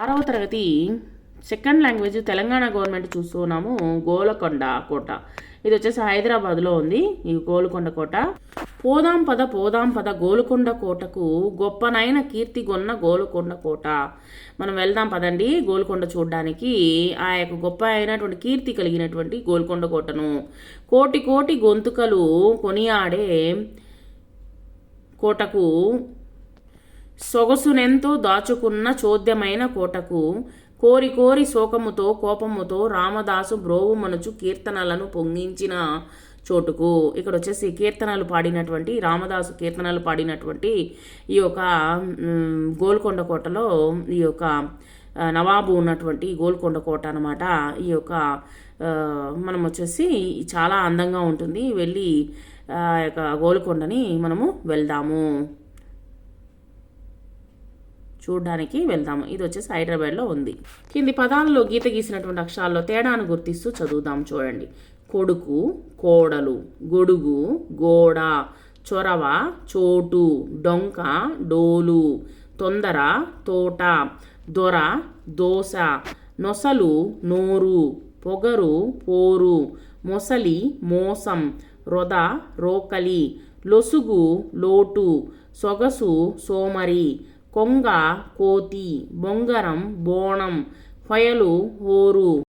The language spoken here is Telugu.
ఆరవ తరగతి సెకండ్ లాంగ్వేజ్ తెలంగాణ గవర్నమెంట్ చూస్తున్నాము గోలకొండ కోట. ఇది వచ్చేసి హైదరాబాద్లో ఉంది ఈ గోల్కొండ కోట. పోదాం పద పోదాం పద గోల్కొండ కోటకు గొప్పనైన కీర్తి గొన్న గోలుకొండ కోట. మనం వెళ్దాం పదండి గోల్కొండ చూడడానికి. ఆ యొక్క గొప్ప అయినటువంటి కీర్తి కలిగినటువంటి గోల్కొండ కోటను. కోటి కోటి గొంతుకలు కొనియాడే కోటకు సొగసునెంతో దాచుకున్న చోద్యమైన కోటకు కోరి కోరి శోకముతో కోపముతో రామదాసు బ్రోవుమనుచు కీర్తనలను పొంగించిన చోటుకు. ఇక్కడ వచ్చేసి కీర్తనలు పాడినటువంటి రామదాసు కీర్తనలు పాడినటువంటి ఈ యొక్క గోల్కొండ కోటలో ఈ యొక్క నవాబు ఉన్నటువంటి గోల్కొండ కోట అనమాట ఈ యొక్క మనం వచ్చేసి చాలా అందంగా ఉంటుంది. వెళ్ళి ఆ యొక్క గోల్కొండని మనము వెళ్దాము. చూడడానికి వెళ్దాము. ఇది వచ్చేసి హైదరాబాద్లో ఉంది. కింది పదాలలో గీత గీసినటువంటి అక్షరాల్లో తేడాను గుర్తిస్తూ చదువుదాం చూడండి. కొడుకు కోడలు గొడుగు గోడ చొరవ చోటు డొంక డోలు తొందర తోట దొర దోశ నొసలు నోరు పొగరు పోరు మొసలి మోసం రొద రోకలి లొసుగు లోటు సొగసు సోమరి కొంగ కోతి బొంగరం బోణం ఫయలు హోరు.